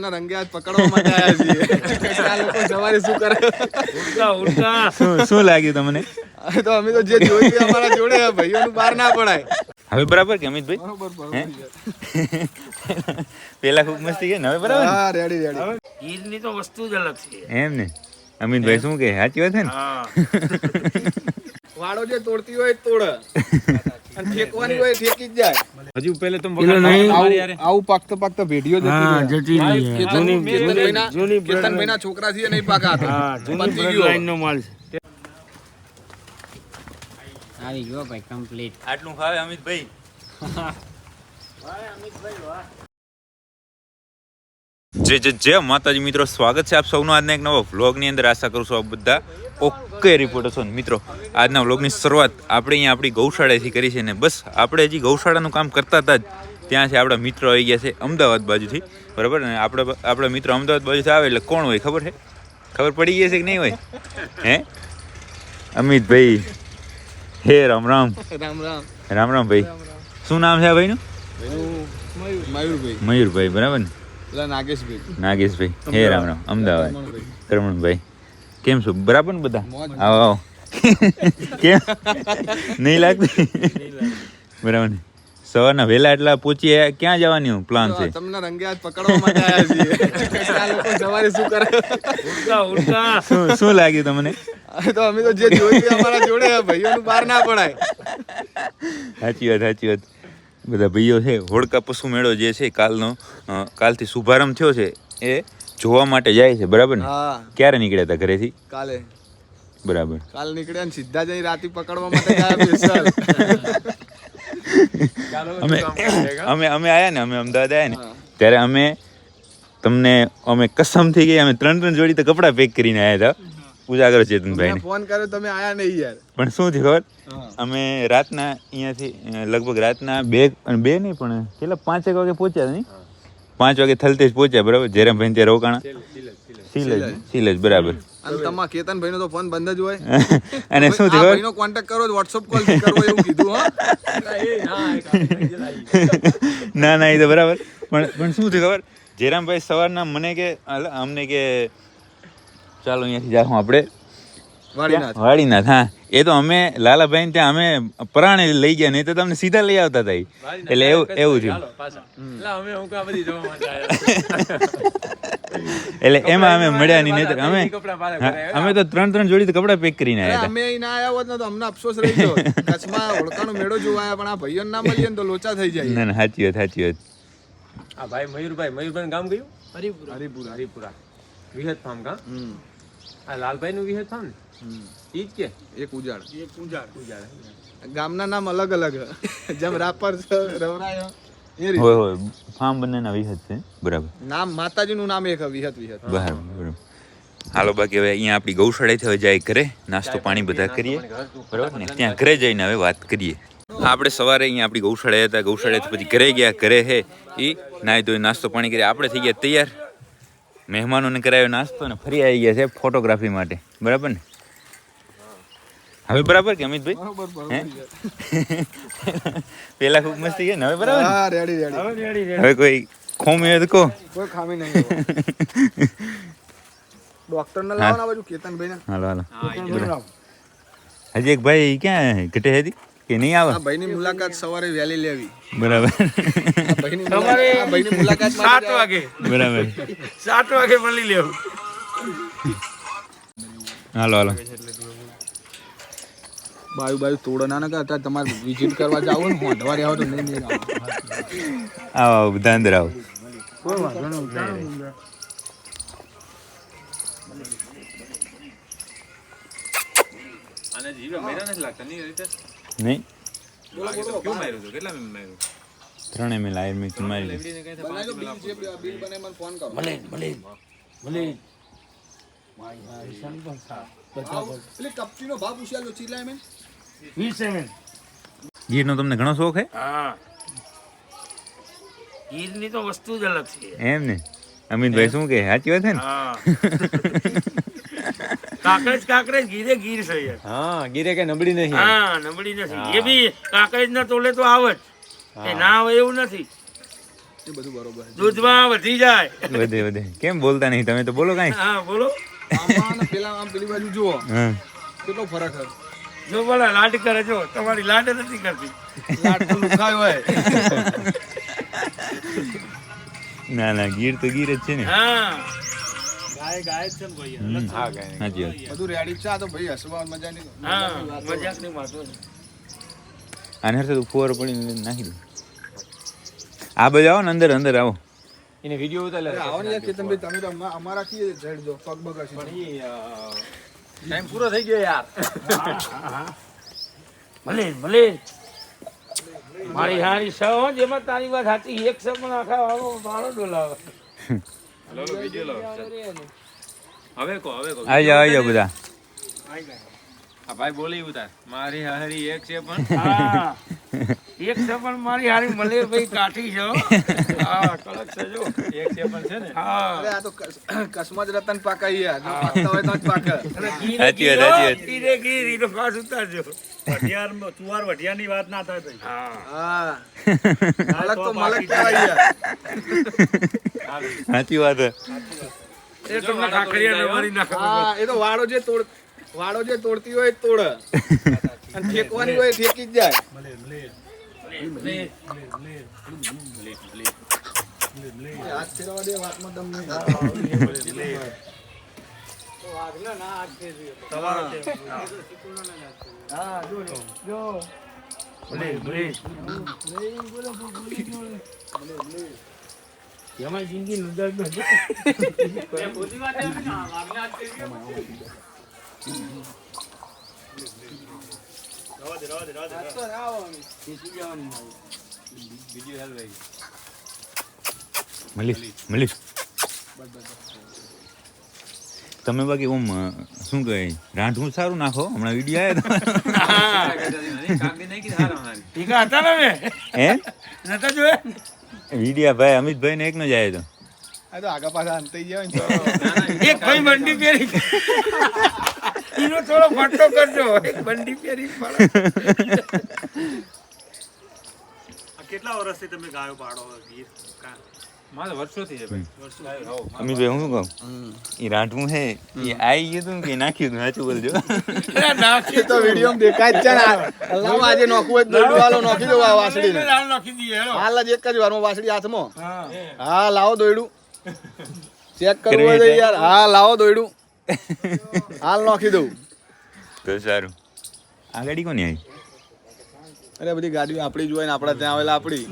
તમને રંગે હાથ પકડવા માટે આવ્યા છીએ. આ લોકો સવારે શું કરે? ઉડકા ઉડકા શું શું લાગ્યું તમને? તો અમે તો જે જોયું અમારા જોડે ભાઈઓનું બહાર ના પડાય. હવે બરાબર કે અમિતભાઈ? બરોબર હે? પેલા ખૂબ મસ્તી કે હવે બરાબર? હા રેડી રેડી ગીરની તો વસ્તુ જ અલગ છે. એમ ને? અમિતભાઈ શું કે સાચી વાત છે ને? વાડો વાળો જે તોડતી હોય તોડે. અને ઠેકવાની હોય એ ઠેકી જ જાય. હજુ પેલે તમે આવું આવું પાકતો પાકતો ભેડિયો જતી. કેતન- છોકરા થી નહીં પાકા હતા. હા જૂની ગયો. લાઈન નો માલ છે. આવી ગયો ભાઈ કમ્પ્લીટ આટલું ફાવે અમિતભાઈ. જે જે જે માતાજી મિત્રો સ્વાગત છે આપ સૌનો આજના એક નવો વ્લોગની અંદર. આશા કરું છું આપ બધા ઓકે રિપોર્ટર છો. ને મિત્રો આજના વ્લોગની શરૂઆત આપણે અહીંયા આપણી ગૌશાળાથી કરી છે ને બસ આપણે હજી ગૌશાળાનું કામ કરતા હતા જ. ત્યાંથી આપણા મિત્રો આવી ગયા છે અમદાવાદ બાજુથી. બરાબર? ને આપણે આપણા મિત્રો અમદાવાદ બાજુથી આવે એટલે કોણ હોય ખબર છે? ખબર પડી ગઈ છે કે નહીં હોય? હે? અમિતભાઈ. હે રામ રામ. રામ રામ. રામ રામ ભાઈ. શું નામ છે આ ભાઈનું? મયુરભાઈ. મયુરભાઈ બરાબર ને? નાગેશભાઈ. નાગેશભાઈ. હે રામ રામ. અમદાવાદ. રમણભાઈ કેમ છો? બરાબર ને બધા? આવો આવો. કેમ? નહીં લાગતી? બરાબર ને. સવારના વહેલા એટલા પહોંચીએ ક્યાં જવાની પ્લાન છે? તમને રંગે આજ પકડવા માટે આવ્યા છીએ. સવારે શું કરે? શું લાગ્યું તમને? તો અમે તો જે જોયું અમારા જોડે ભાઈઓનું બહાર ના પડાય. સાચી વાત સાચી વાત. બધા ભાઈઓ છે હોડકા પશુ મેળો જે છે કાલનો કાલથી શુભારંભ થયો છે એ જોવા માટે જાય છે બરાબર ને? ક્યારે નીકળ્યા હતા ઘરેથી? કાલે. બરાબર. કાલ નીકળ્યા ને સીધા જઈ રાતી પકડવા માટે ગયા અમે અમે અમે આયા ને અમે અમદાવાદ આયા ને ત્યારે અમે તમને અમે કસમથી ગઈ અમે ત્રણ ત્રણ જોડી તો કપડાં પેક કરીને આવ્યા હતા. ઉજાગર ચેતનભાઈ ને ફોન કર્યો તમે આયા નહીં યાર. પણ શું થયું ખબર. અમે રાતના અહીંયાથી લગભગ રાતના બે અને બે નહીં પણ કેટલા? પાંચેક વાગે પહોંચ્યા નહીં? પાંચ વાગે થલતેજ પહોંચ્યા બરાબર? જેરામભાઈ ત્યાં રોકાણા. સિલજ સિલજ બરાબર. અને તમારા કેતનભાઈ નો તો ફોન બંધ જ હોય. અને શું થયું ખબર? ભાઈનો કોન્ટેક્ટ કરો વોટ્સઅપ કોલ એવું કીધું હા. ના ના એ તો બરાબર. પણ પણ શું થયું ખબર? જયરામભાઈ સવારના મને કે અમને કે ચાલો અહીંયાથી જાઉં આપણે. વાડીનાથ વાડીનાથ હા. એ તો અમે લાલાભાઈ ત્યાં અમે પરાણે લઈ ગયા નહીં તો તમને સીધા લઈ આવતા હતા એટલે એવું એવું થયું. અમે હું કા બધી જોવા માટે આયા એટલે એમાં અમે મળ્યા નહીં નહીંતર અમે અમે તો ત્રણ ત્રણ જોડી તો કપડાં પેક કરીને આવ્યા અમે અહીં ના આવ્યા હોત ને તો અમને અફસોસ રહી ગયો કચ્છમાં હોડકાનો મેળો જોવા આવ્યા પણ આ ભાઈઓ ના મળીએ ને તો લોચા થઈ જાય. ના ના સાચી વાત સાચી વાત. આ ભાઈ મયુરભાઈ મયુરભાઈ ગામ ગયું? હરિપુરા હરિપુરા. હરિપુરા. વિહત ફાર્મ કા? હમ. આ લાલભાઈ નું વિહત થાય ને ઈ જ કે? એક ઉજાડ એક ઉજાડ ગામના નામ અલગ અલગ. જેમ રાપર છે રવરાયો એ રીતે. હોય હોય. ફાર્મ બંનેના વિહત છે. બરાબર. નામ માતાજીનું નામ એક વિહત વિહત. બરાબર બરાબર. હાલો બાકી હવે અહીંયા આપણી ગૌશાળાથી હવે જાય ઘરે. નાસ્તો પાણી બધા કરીએ. બરાબર ને? ત્યાં ઘરે જઈને હવે વાત કરીએ. આપણે સવારે અહીંયા આપણી ગૌશાળા હતા. ગૌશાળાથી પછી ઘરે ગયા ઘરે હે. એ નાહી ધોઈ નાસ્તો પાણી કરી. આપણે થઈ ગયા તૈયાર. મહેમાનોને કરાયો નાસ્તો ને ફરી આવી ગયા છે ફોટોગ્રાફી માટે. બરાબર ને? હવે બરાબર કે અમિતભાઈ? બરોબર બરોબર. હે? પેલા ખૂબ મસ્તી કે ને હવે બરાબર ને? હા રેડી રેડી હવે રેડી રેડી હવે કોઈ ખોમી હોય તો કહો. કોઈ ખામી નહીં ડોક્ટર ને લાવો ને આ બાજુ કેતનભાઈ ને હાલો. હાલો હજી એક ભાઈ ક્યાં ઘટે હતી કે નહીં આવે? ભાઈની મુલાકાત સવારે વહેલી લેવી. બરાબર. ભાઈની મુલાકાત- આ ભાઈની મુલાકાત માટે સાત વાગે. બરાબર. સાત વાગે મળી લેવું. હાલો હાલો. બાયુ બાયુ તોડો ના કરતા અત્યારે તમારે વિઝિટ કરવા જાવ ને હોંધવારે આવો તો નહીં નહીં આવો. આવો આવો બધા અંદર આવો. કોઈ વાંધો નહીં આને જીવે મેરા નથી લાગતા નહીં રીતે? નહીં. કેવું માર્યું હતું કેટલા માર્યું ત્રણે મેં. લાયર મારી ગીરનો તમને ઘણો શોખ હે? હા. ગીરની તો વસ્તુ જ અલગ છે. એમ ને. અમિતભાઈ શું કે સાચી વાત છે ને? હા. કાકરેજ કાકરેજ ગીરે ગીર છે યાર. હા ગીરે કે નબળી નહીં. હા નબળી નથી. એ બી કાકરેજ ના તોલે તો આવે જ. એ ના આવે એવું નથી. એ બધું બરોબર છે. દૂધમાં વધી જાય. વધે વધે. કેમ બોલતા નહીં? તમે તો બોલો કાઈ. હા બોલો. આમાં પેલા આમ પેલી બાજુ જુઓ. હા કેટલો ફરક છે? જો બોલા લાડ કરે જો. તમારી લાડ નથી કરતી. લાડ તો લુખાયો હોય. ના ના ગીર તો ગીર જ છે ને. હા. બધું રેડી છે આ તો ભાઈ હસવા મજા હા મજાક વાતો છે. આને હરસે તો ફુવારો પડીને નાખી દો. આ બાજુ આવો ને અંદર અંદર આવો. એને વીડિયો ઉતારે આવો ને યાર કેતનભાઈ તમે અમારા કી ઝેડ દો પગ બગ હશે ટાઈમ પૂરો થઈ ગયો યાર. ભલે ભલે મારી હારી સહ જેમાં તારી વાત સાચી એક સહ પણ આખા વાળો વાળો ડોલાવે. હવે કો હવે કો. આવી જાઓ આવી જાઓ બધા. આ ભાઈ બોલી ઉતાર. મારી હારી એક છે પણ. હા. એક છે પણ મારી હારી મળે ભાઈ કાઠી છે હા. કડક છે જો. એક છે પણ છે ને? હા. અરે આ તો કસ- કસમત રતન પાકા યાર જો પાકતા હોય તો જ પાકે. સાચી વાત, હો, સાચી વાત. ઘી ને ઘી, એનો ખાસ ઉતારજો. વઢિયાર તુવાર વઢિયારની વાત ના થાય ભાઈ. હા. હા. મલક તો મલક કહેવાય યાર સાચી વાત. હે. એ તમને ખાખરિયા નવારી ના હા એ તો વાળો જે તોડ વાળો જે તોડતી હોય તોડ. અને ફેંકવાની હોય ફેંકી ઠેકી જ જાય. એ હાથ ફેરવવા દે વાતમાં દમ હા જો જો ભલે ભલે એમાં જિંદગી નજર નથી મલીશ મલીશ તમે બાકી ઓમ શું કહે? રાંધવું સારું નાખો. હમણાં વીડિયો આવ્યો હતા ને હે? નતા જોયે વિડીયા ભાઈ અમિતભાઈ ને એકનો જ આવ્યો હતો આ તો આગા પાછા અંતઈ જાય એક ભાઈ મંડી પહેરી. એનો થોડો ફટકો કરજો. એક બંડી પહેરી પડે. કેટલા વર્ષથી તમે ગાયો પાડો ગીર? મારે વર્ષોથી છે ભાઈ. અમિતભાઈ હું કહું? એ રાંધવું હે એ આવી ગયું હતું કે નાખ્યું હતું સાચું બોલજો. અરે નાખી એ તો વીડિયો દેખાય જ છે ને. અલ્લાહ આજે નોખવું તો હાલો નોખી દો આ નાખી દઈએ હેલો. હાલ જ એક જ વારમાં વાસળી હાથમાં. હા. હા લાવો દોયડું. ચેક કરવું યાર. હા લાવો દોયડું. હાલ નોખી દઉં. તો સારું. આ ગાડી કોની આવી? અરે બધી ગાડીઓ આપણી જોઈને આપણા ત્યાં આવેલા આપણી.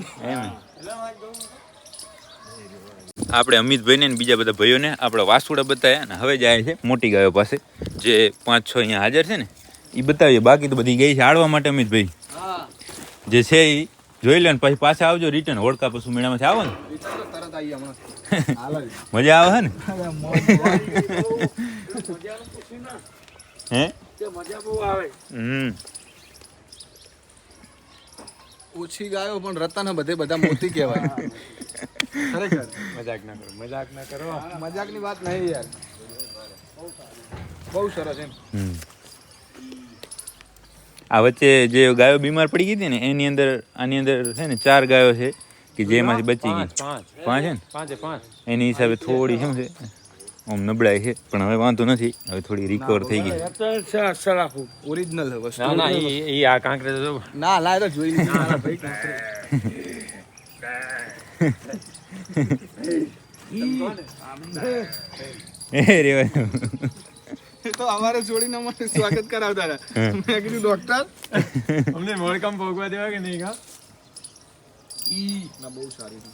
આપણે અમિતભાઈને ને બીજા બધા ભાઈઓને આપણા વાસુડા બતાવ્યા ને હવે જાય છે મોટી ગાયો પાસે. જે પાંચ છ અહીંયા હાજર છે ને એ બતાવીએ. બાકી તો બધી ગઈ છે આડવા માટે અમિતભાઈ. જે છે એ જોઈ લે ને પછી પાછા આવજો રિટર્ન હોડકા પછી મેળામાંથી આવો ને. મજા આવે ને? હે? તે મજા બહુ આવે. હમ. ઓછી ગાયો પણ રતન બધે બધા મોતી કહેવાય. ખરેખર. મજાક ના કરો મજાક ના કરો. મજાકની વાત નહીં યાર. બહુ સરસ એમ. હમ. આ વચ્ચે જે ગાયો બીમાર પડી ગઈ હતી ને એની અંદર આની અંદર છે ને ચાર ગાયો છે કે જેમાંથી બચી પાંચ ગઈ. પાંચ પાંચ. છે ને? પાંચે પાંચ. એની હિસાબે થોડી શું છે. આમ નબળાઈ છે પણ હવે વાંધો નથી. હવે થોડી રિકવર થઈ ગઈ. છે અસર આખું ઓરિજિનલ વસ્તુ ના ના એ ઈ આ કાંકરે તો ના લાય તો જોઈ મારા ભાઈ એ રે તો અમારે જોડીને અમારે સ્વાગત કરાવતા હતા. મેં કીધું ડોક્ટર અમને મોડકામ ભોગવા દેવા કે નહીં કા? ઈ ના બહુ સારી છે.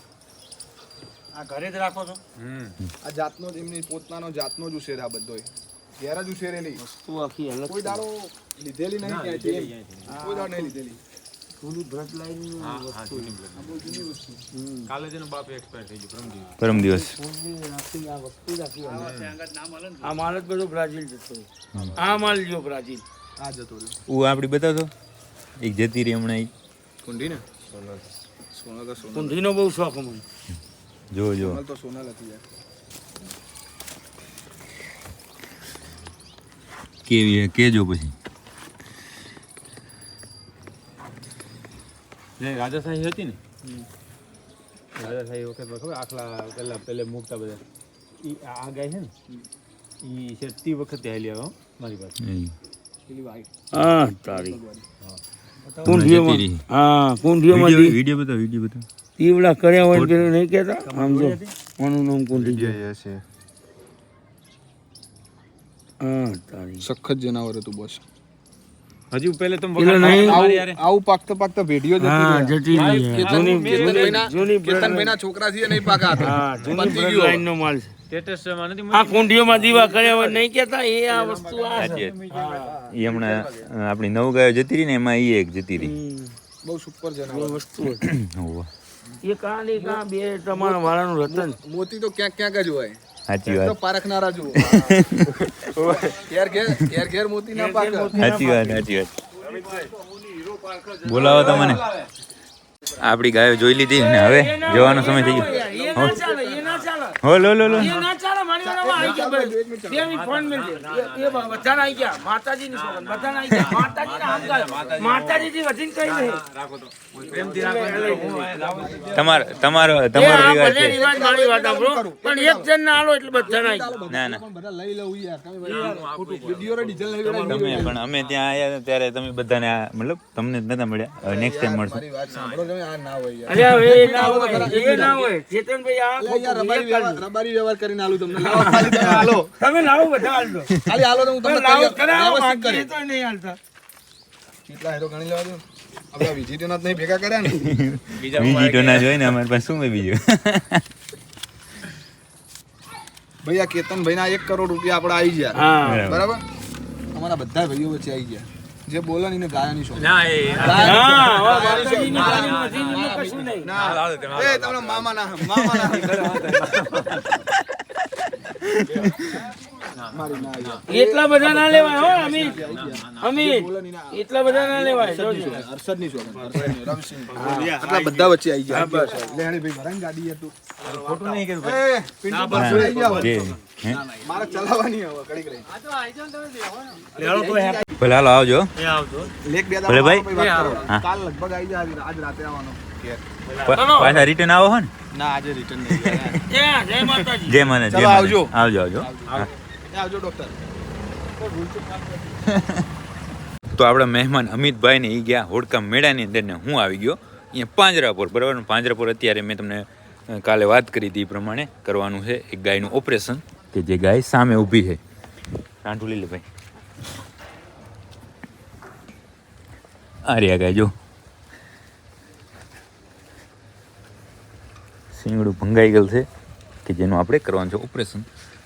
આ ઘરે જ રાખો છો? હમ. આ જાતનો જ એમની પોતાનો જાતનો જ ઉછેર આ બધો ઘેર જ ઉછેરેલી વસ્તુ આખી અલગ કોઈ દાડો લીધેલી નહીં ક્યાંયથી કોઈ દાડો નહીં લીધેલી. જ પરમ દિવસ. આ જ માલ જ બધો બ્રાઝિલ જતો આ માલ બ્રાઝિલ. આ જતો હું આપડી બતાવતો એક જતી રહી હમણાં. કુંડી ને સોનલ સોનલ તો બહુ શોખ મને જો જો તો સોનલ હતી યાર કેવી હે કેજો પછી. જે રાજસ્થાની હતી ને? રાજાશાહી સાહેબ વખત ખબર આખલા પેલા પેલે મૂકતા બધા. ઈ આ આ ગાય છે ને? ઈ છે તે વખતે હાલી આવ્યો મારી પાસે. હા તારી. કુંઢીઓમાં હા કુંઢીઓમાં વીડિયો બતાવ વીડિયો બતાવો. તીવડા કર્યા હોય ને પેલું નહીં કહેતા? આમ જો આનું નામ જાય છે હા તારી. સખત જનાવર હતું બસ હજુ પહેલે નહીં? આવું પાકતા પાકતા ભેડીઓ જતી હા રહી. જૂની જૂની કેતનભાઈના છોકરા છે નહીં પાકા હતા. હા જૂની પતી નો માલ છે. આ કુંઢીઓમાં દીવા કર્યા હોય નહીં કહેતા? એ આ વસ્તુ આ છે. સાચી હમણાં આપણી નવ ગાયો જતી રહી ને એમાં એ એક જતી રહી. બઉ બહુ સુપર જનાવર. વસ્તુ હતી. એ કાં ને કાં બે તમારા વાળાનું રતન. મોતી તો ક્યાંક ક્યાંક જ હોય. સાચી વાત. પારખનારા જુઓ. ઘેર ઘેર ઘેર ઘેર મોતી ના પાક સાચી વાત સાચી વાત. બોલાવો તમને. આપણી ગાયો જોઈ લીધી ને હવે જવાનો સમય થઈ ગયો. ના ચાલે એ ના ચાલે. હો લો લો લો. આવી ગયા ભાઈ. ફોન એ- એ આવી ગયા. માતાજીની સોગંદ બધાને આવી ગયા. માતાજીના આમ ગાય. માતાજીથી વધીને કઈ નહીં. તમારો તમારો તમારો રિવાજ છે. રિવાજ મારી વાત સાંભળો, પણ એક જણ ના આલો એટલે બધાને આવી ના ના. બધા લઈ લઉં યાર તમે રે ડીઝલ લઈ તમે પણ અમે ત્યાં આયા ત્યારે તમે બધાને મતલબ તમને જ નતા મળ્યા. નેક્સ્ટ ટાઈમ મળશે. મારી વાત સાંભળો તમે આ ના હોય યાર. અરે એ ના હોય એ ના હોય. ચેતનભાઈ આ. રબારી વ્યવહાર કરીને આલું તમને. ખાલી તમે હાલો તમે લાવો બધા હાલજો ખાલી હાલો તો હું તમને લાવો કરાવો વ્યવસ્થિત તો નહીં હાલતા કેટલા હેરો ગણી લેવા દો આપણે વિઝિટના જ નહીં ભેગા કર્યા ને વિઝિટો ના જોઈ અમારી પાસે શું બીજું ભાઈ આ કેતનભાઈ ના એક કરોડ રૂપિયા આપણે આવી ગયા બરાબર અમારા બધા ભાઈઓ વચ્ચે આવી ગયા જે બોલે ને ગાયાની શોખ ના એ હા હવે માતાજીની ગાડીમાં મશીનનું કશું નહીં ના એ તમને મામા ના મામા ના. એટલા બધા ના લેવાય હો અમિત અમિત એટલા બધા ના લેવાય જોજો હર્ષદની શોખ આટલા બધા વચ્ચે આવી ગયા લેણી ભાઈ ભરાઈ ગાડી હતું ખોટું નહીં કરું એ પિન્ટુ બસ આવી ગયા જે હવે. હે? મારે ચલાવવાની હવે કડીક રહી ભલે હાલો આવજો લેક બે ભલે ભાઈ. કરો. કાલ લગભગ આવી જાય આજ રાતે આવવાનો પાછા રિટર્ન આવો હો ને. ના આજે રિટર્ન નહીં જય જય માતાજી જય મને ચલો, જય આવજો. આવજો આવજો. આવજો. ડોક્ટર તો આપણા મહેમાન અમિતભાઈ ને એ ગયા હોડકા મેળાની અંદર ને હું આવી ગયો. અહીંયા પાંજરાપુર બરાબર? પાંજરાપુર અત્યારે મેં તમને કાલે વાત કરી હતી એ પ્રમાણે કરવાનું છે એક ગાયનું ઓપરેશન કે જે ગાય સામે ઊભી છે. રાંઠું ભાઈ. આ રહ્યા ગાય જો. શિંગડું ભંગાઈ ગયેલ છે કે જેનું આપણે કરવાનું છે ઓપરેશન.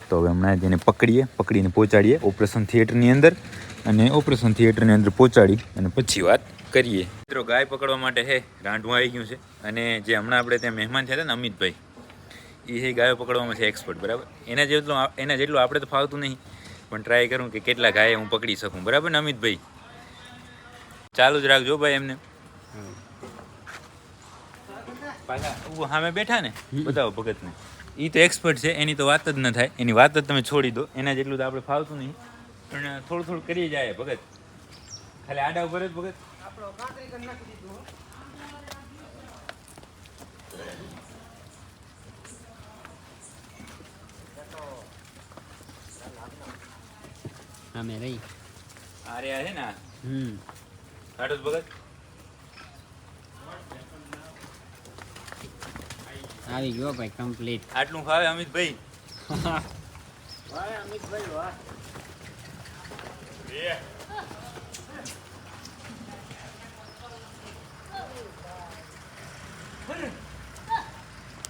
તો હવે હમણાં જેને પકડીએ, પકડીને પહોંચાડીએ ઓપરેશન થિયેટરની અંદર અને ઓપરેશન થિયેટરની અંદર પહોંચાડી અને પછી વાત કરીએ. મિત્રો, ગાય પકડવા માટે હે રાંઢવું આવી ગયું છે અને જે હમણાં આપણે ત્યાં મહેમાન થયા હતા ને અમિતભાઈ એ હે ગાયો પકડવામાં છે એક્સપર્ટ બરાબર? એના જેટલું એના જેટલું આપણે તો ફાવતું નહીં, પણ ટ્રાય કરું કે કેટલા ગાય હું પકડી શકું, બરાબર ને અમિતભાઈ? ચાલુ જ રાખજો ભાઈ એમને. પાછા સામે બેઠા ને બતાવો ભગતને. એ તો એક્સપર્ટ છે એની તો વાત જ ન થાય. એની વાત જ તમે છોડી દો. એના જેટલું તો આપણે ફાવતું નહીં. પણ થોડું થોડું કરી જાય ભગત. ખાલી આડા ઉપર જ ભગત. અમે રહી. આ છે ને. હમ. કાઢો ભગત. આવી ગયો ભાઈ કમ્પ્લીટ આટલું ફાવે અમિતભાઈ.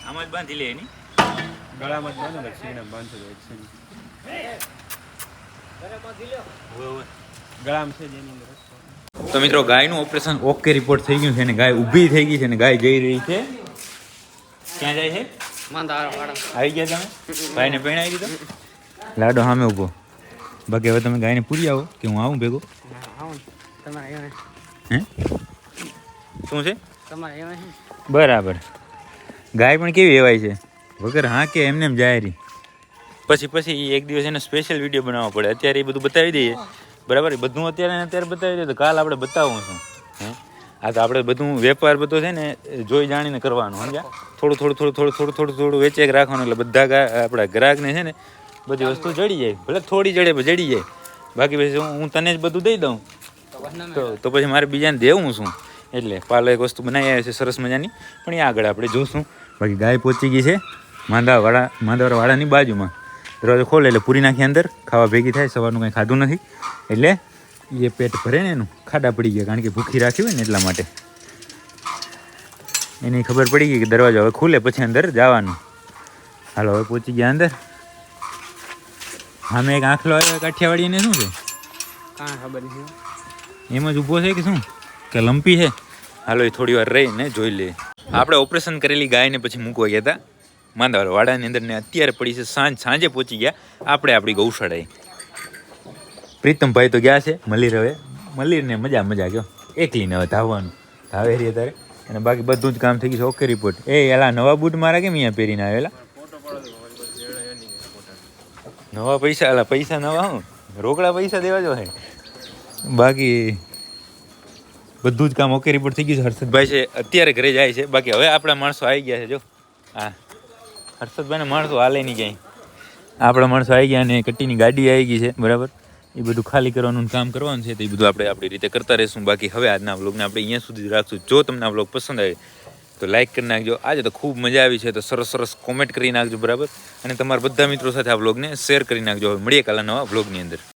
આમાં જ બાંધી લે એની. ગળામાં જ બાંધો ને બાંધો. ગળામાં છે જ અંદર તો મિત્રો ગાયનું ઓપરેશન ઓકે રિપોર્ટ થઈ ગયું છે અને ગાય ઊભી થઈ ગઈ છે અને ગાય જઈ રહી છે. ક્યાં જાય છે? આવી ગયા તમે? ભાઈને પહેણાવી દીધો? લાડો સામે ઊભો. બાકી હવે તમે ગાયને પૂરી આવો કે હું આવું ભેગો? હે? શું છે? બરાબર. ગાય પણ કેવી એવાય છે? વગર હા કે એમને એમ જાય રહી પછી પછી એક દિવસ એને સ્પેશિયલ વીડિયો બનાવવો પડે. અત્યારે એ બધું બતાવી દઈએ. બરાબર? એ બધું અત્યારે અત્યારે બતાવી દઈએ તો કાલ આપણે બતાવું છું હે? આ તો આપણે બધું વેપાર બધો છે ને, જોઈ જાણીને કરવાનું, સમજ્યા? થોડું થોડું થોડું થોડું થોડું થોડું થોડું વેચેક રાખવાનું, એટલે બધા આપણા ગ્રાહકને છે ને, બધી વસ્તુ જડી જાય. ભલે થોડી જડે, પણ જડી જાય. બાકી પછી હું હું તને જ બધું દઈ દઉં. તો તો પછી મારે બીજાને દેવું શું? એટલે પાલો એક વસ્તુ બનાવી આવે છે, સરસ મજાની. પણ એ આગળ આપણે જોશું. બાકી ગાય પહોંચી ગઈ છે, માંદાવાળા માંદાવાળાની બાજુમાં. દરવાજો ખોલે એટલે પૂરી નાખી અંદર, ખાવા ભેગી થાય, સવારનું કંઈ ખાધું નથી. એટલે એ પેટ ભરે ને એનું. ખાડા પડી ગયા કારણ કે ભૂખી રાખી હોય ને એટલા માટે. એની ખબર પડી ગઈ કે દરવાજો હવે ખુલે પછી અંદર જવાનું. હાલો હવે પહોંચી ગયા અંદર. સામે એક આંખલો આવ્યો કાઠિયાવાડીને શું છે? કાં ખબર નહીં એમ જ ઊભો છે કે શું? કે લંપી છે? હાલો એ થોડી વાર રહીને જોઈ લઈએ. આપણે ઓપરેશન કરેલી ગાયને પછી મૂકવા ગયા હતા. માંદાવાળા વાડાની અંદર ને અત્યારે પડી છે સાંજ સાંજે પહોંચી ગયા. આપણે આપણી ગૌશાળાએ. પ્રીતમભાઈ તો ગયા છે મલીર હવે. મલીરને મજા મજા ગયો એકલીને હવે ધાવવાનું. ધાવે રહી ત્યારે અને બાકી બધું જ કામ થઈ ગયું છે. ઓકે રિપોર્ટ એ, એલા, નવા બૂટ મારા કેમ અહીંયા પહેરીને આવેલા નવા પૈસા, એલા, પૈસા નવા હું? રોકડા પૈસા દેવા જો બાકી બધું જ કામ ઓકે રિપોર્ટ થઈ ગયું છે. હર્ષદભાઈ છે, અત્યારે ઘરે જાય છે. બાકી હવે આપણા માણસો આવી ગયા છે, જો. હા. હર્ષદભાઈને માણસો હાલે નહીં ક્યાંય. આપણા માણસો આવી ગયા અને કટ્ટીની ગાડી આવી ગઈ છે, બરાબર? એ બધું ખાલી કરવાનું કામ કરવાનું છે, તો એ બધું આપણે આપણી રીતે કરતા રહીશું. બાકી હવે આજના વ્લોગને આપણે અહીંયા સુધી રાખશું. જો તમને આ બ્લોગ પસંદ આવે, તો લાઇક કરી નાખજો. આજે તો ખૂબ મજા આવી છે, તો સરસ સરસ કોમેન્ટ કરી નાખજો, બરાબર? અને તમારા બધા મિત્રો સાથે આ બ્લોગને શેર કરી નાખજો. હવે મળીએ કાલના નવા બ્લોગની અંદર.